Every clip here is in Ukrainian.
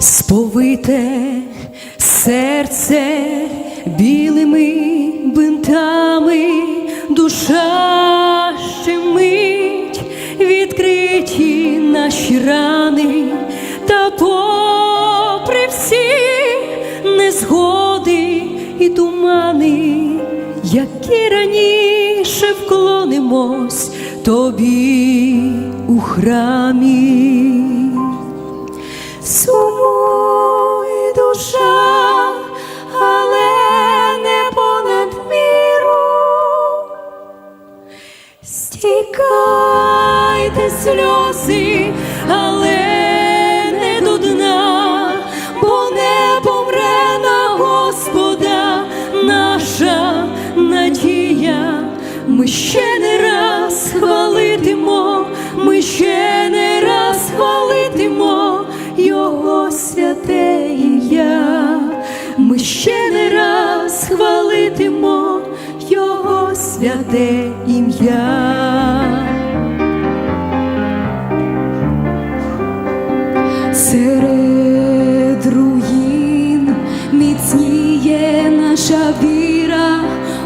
сповите серце білими бинтами, душа ще мить, відкриті наші рани, та попри всі незгоди і тумани, які раніше вклонимось тобі у храмі. Сумуй душа, але не понад міру. Стікайте сльози, але не до дна, бо не помре на Господа наша надія. Ми ще не хвалитимо Його святе ім'я. Серед руїн міцніє наша віра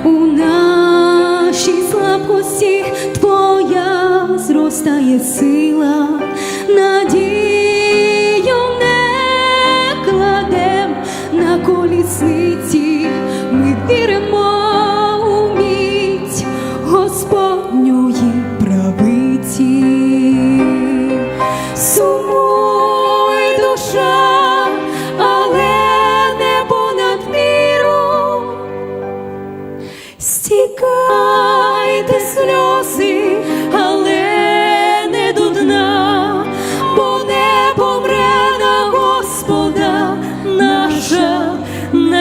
у нашій слабкості Твоя зростає сила, надію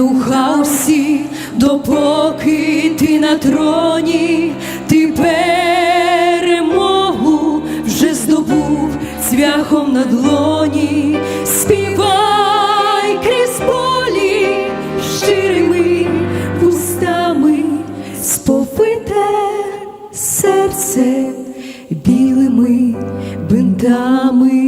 Не у хаосі, допоки ти на троні, ти перемогу вже здобув цвяхом на длоні, співай крізь полі щирими вустами, сповите серце білими бинтами.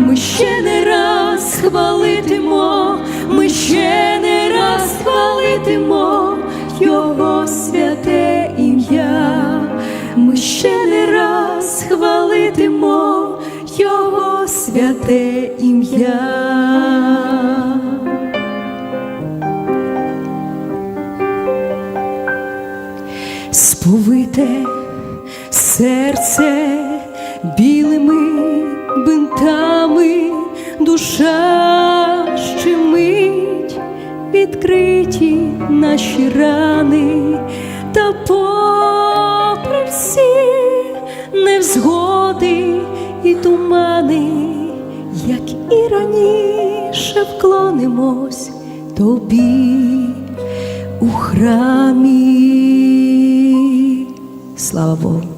Ми ще не раз хвалитимо, ми ще не раз хвалитимо Його святе ім'я. Ми ще не раз хвалитимо Його святе ім'я. Сповите серце білими бинтами, душа щемить, відкриті наші рани, та попри всі невзгоди і тумани, як і раніше вклонимось тобі у храмі. Слава Богу.